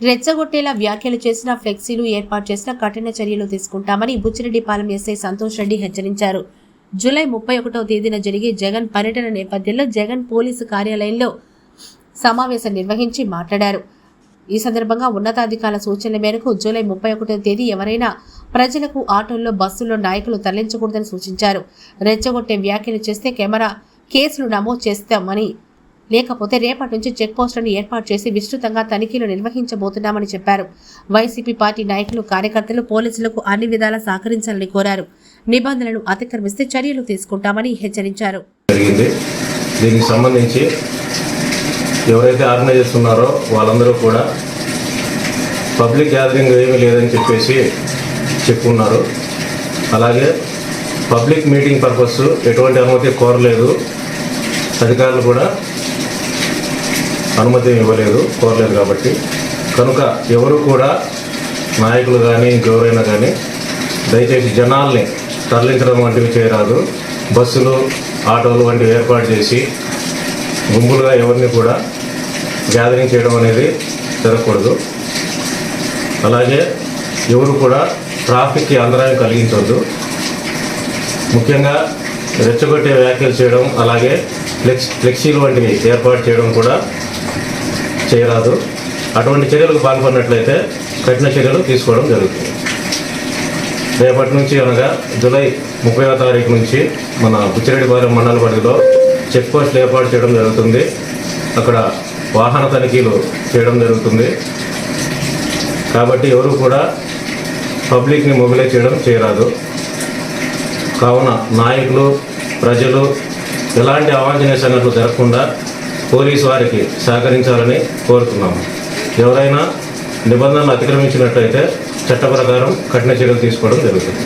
రెచ్చగొట్టేలా వ్యాఖ్యలు చేసిన ఫ్లెక్సీలు ఏర్పాటు చేసిన కఠిన చర్యలు తీసుకుంటామని బుచ్చిరెడ్డిపాలెం ఎస్ఐ సంతోష్ రెడ్డి హెచ్చరించారు. జూలై ముప్పై ఒకటవ తేదీన జరిగే జగన్ పర్యటన నేపథ్యంలో జగన్ పోలీసు కార్యాలయంలో సమావేశం నిర్వహించి మాట్లాడారు. ఈ సందర్భంగా ఉన్నతాధికారుల సూచనల మేరకు జూలై ముప్పై ఒకటో తేదీ ఎవరైనా ప్రజలకు ఆటోల్లో బస్సుల్లో నాయకులు తరలించకూడదని సూచించారు. రెచ్చగొట్టే వ్యాఖ్యలు చేస్తే కెమెరా కేసులు నమోదు చేస్తామని లేకపోతే రేపటి నుంచి చెక్ పోస్టులను ఏర్పాటు చేసి విస్తృతంగా తనిఖీలు నిర్వహించబోతున్నామని చెప్పారు. వైసీపీ పార్టీ నాయకులు కార్యకర్తలు పోలీసులకు అన్ని విధాలా సహకరించాలని కోరారు. నిబంధనలను అతిక్రమిస్తే చర్యలు తీసుకుంటామని హెచ్చరించారు. దీనికి సంబంధించి ఎవరైతే ఆర్గనైజ్ ఉన్నారో వాళ్ళందరూ కూడా పబ్లిక్ గ్యాదరింగ్ ఏమీ లేదని చెప్పేసి చెప్పుకున్నారు అలాగే పబ్లిక్ మీటింగ్ పర్పస్ ఎటువంటి అనుమతి కోరలేదు. అధికారులు కూడా అనుమతి ఇవ్వలేదు కోరలేదు కాబట్టి. కనుక ఎవరు కూడా నాయకులు కానీ ఇంకెవరైనా కానీ దయచేసి జనాల్ని తరలించడం వంటివి చేయరాదు. బస్సులు ఆటోలు వంటివి ఏర్పాటు చేసి గుంపులుగా ఎవరిని కూడా గ్యాదరింగ్ చేయడం అనేది జరగకూడదు. అలాగే ఎవరు కూడా ట్రాఫిక్కి అంతరాయం కలిగించవద్దు ముఖ్యంగా రెచ్చగొట్టే వ్యాఖ్యలు చేయడం అలాగే ఫ్లెక్స్ ఫ్లెక్సీలు వంటివి ఏర్పాటు చేయడం కూడా చేయరాదు. అటువంటి చర్యలకు పాల్పడినట్లయితే కఠిన చర్యలు తీసుకోవడం జరుగుతుంది. రేపటి నుంచి అనగా జూలై ముప్పైవ తారీఖు నుంచి మన బుచ్చిరెడ్డిపాలెం మండల పరిధిలో చెక్ పోస్టులు ఏర్పాటు చేయడం జరుగుతుంది. అక్కడ వాహన తనిఖీలు చేయడం జరుగుతుంది. కాబట్టి ఎవరు కూడా పబ్లిక్ని మొబిలైజ్ చేయడం చేయరాదు. కావున నాయకులు ప్రజలు ఎలాంటి అవాంఛనీయ సంఘటనలు జరగకుండా పోలీసు వారికి సహకరించాలని కోరుతున్నాము ఎవరైనా నిబంధనలు అతిక్రమించినట్లయితే చట్ట ప్రకారం కఠిన చర్యలు తీసుకోవడం జరుగుతుంది.